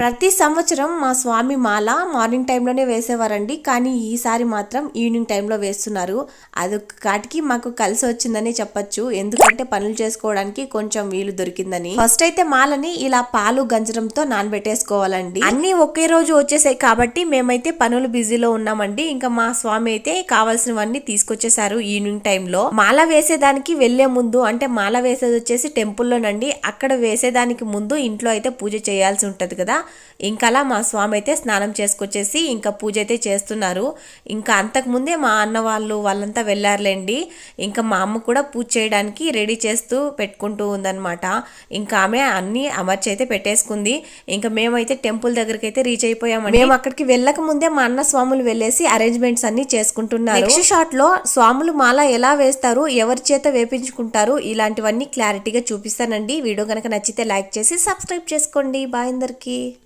ప్రతి సంవత్సరం మా స్వామి మాల మార్నింగ్ టైంలోనే వేసేవారండి. కానీ ఈసారి మాత్రం ఈవినింగ్ టైంలో వేస్తున్నారు. అది కాటికి మాకు కలిసి వచ్చిందని చెప్పొచ్చు. ఎందుకంటే పనులు చేసుకోవడానికి కొంచెం వీలు దొరికిందని. ఫస్ట్ అయితే మాలని ఇలా పాలు గంజరంతో నానబెట్టేసుకోవాలండి. అన్ని ఒకే రోజు వచ్చేసాయి కాబట్టి మేమైతే పనులు బిజీలో ఉన్నామండి. ఇంకా మా స్వామి అయితే కావాల్సినవన్నీ తీసుకొచ్చేసారు ఈవినింగ్ టైంలో. మాల వేసేదానికి వెళ్ళే ముందు అంటే మాల వేసేది వచ్చేసి టెంపుల్లోనండి. అక్కడ వేసేదానికి ముందు ఇంట్లో అయితే పూజ చేయాల్సి ఉంటది కదా. ఇంకా అలా మా స్వామి అయితే స్నానం చేసుకొచ్చేసి ఇంకా పూజ అయితే చేస్తున్నారు. ఇంకా అంతకుముందే మా అన్న వాళ్ళు వాళ్ళంతా వెళ్ళారులేండి. ఇంకా మా అమ్మ కూడా పూజ చేయడానికి రెడీ చేస్తూ పెట్టుకుంటూ ఉందన్నమాట. ఇంకా ఆమె అన్ని అమర్చి అయితే పెట్టేసుకుంది. ఇంకా మేమైతే టెంపుల్ దగ్గరికి అయితే రీచ్ అయిపోయామండి. మేము అక్కడికి వెళ్ళక ముందే మా అన్న స్వాములు వెళ్ళేసి అరేంజ్మెంట్స్ అన్ని చేసుకుంటున్నారు. నెక్స్ట్ షాట్లో స్వాములు మాల ఎలా వేస్తారు ఎవరి చేత వేపించుకుంటారు ఇలాంటివన్నీ క్లారిటీగా చూపిస్తానండి. వీడియో కనుక నచ్చితే లైక్ చేసి సబ్స్క్రైబ్ చేసుకోండి. బాయ్ అందరికి.